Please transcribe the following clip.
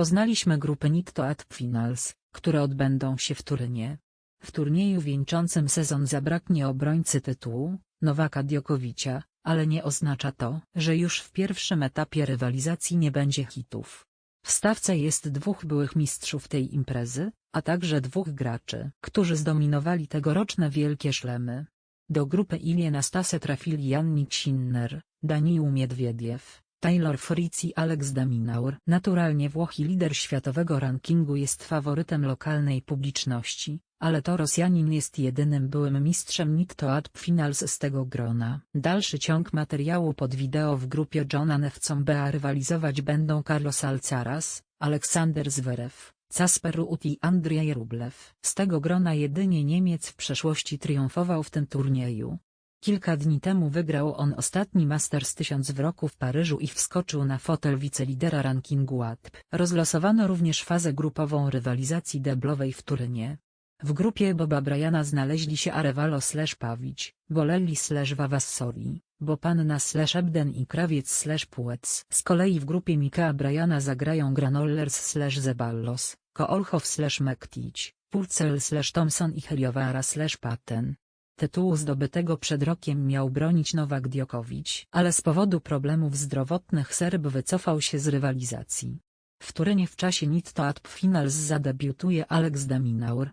Poznaliśmy grupy Nikto At Finals, które odbędą się w Turynie. W turnieju wieńczącym sezon zabraknie obrońcy tytułu, Nowaka Djokovicia, ale nie oznacza to, że już w pierwszym etapie rywalizacji nie będzie hitów. W stawce jest dwóch byłych mistrzów tej imprezy, a także dwóch graczy, którzy zdominowali tegoroczne wielkie szlemy. Do grupy Ilie Nastase trafili Jannik Sinner, Daniil Miedwiediew, Taylor Fritz i Alex Daminaur. Naturalnie Włoch i lider światowego rankingu jest faworytem lokalnej publiczności, ale to Rosjanin jest jedynym byłym mistrzem Nikto Ad Finals z tego grona. Dalszy ciąg materiału pod wideo w grupie Johna Newcombe rywalizować będą Carlos Alcaraz, Aleksander Zverev, Casper Ruud i Andrzej Rublew. Z tego grona jedynie Niemiec w przeszłości triumfował w tym turnieju. Kilka dni temu wygrał on ostatni Masters 1000 w roku w Paryżu i wskoczył na fotel wicelidera rankingu ATP. Rozlosowano również fazę grupową rywalizacji deblowej w Turynie. W grupie Boba Bryana znaleźli się Arevalo slash Pawić, Bolelli slash Vavassori, Bopanna slash Ebden i Krawiec slash Puec. Z kolei w grupie Mikea Bryana zagrają Granollers slash Zeballos, Koolhof slash Mektic, Purcell slash Thompson i Heliowara slash Paten. Tytułu zdobytego przed rokiem miał bronić Nowak Djokovic, ale z powodu problemów zdrowotnych Serb wycofał się z rywalizacji. W Turynie w czasie Nitto At Finals zadebiutuje Alex Daminaur,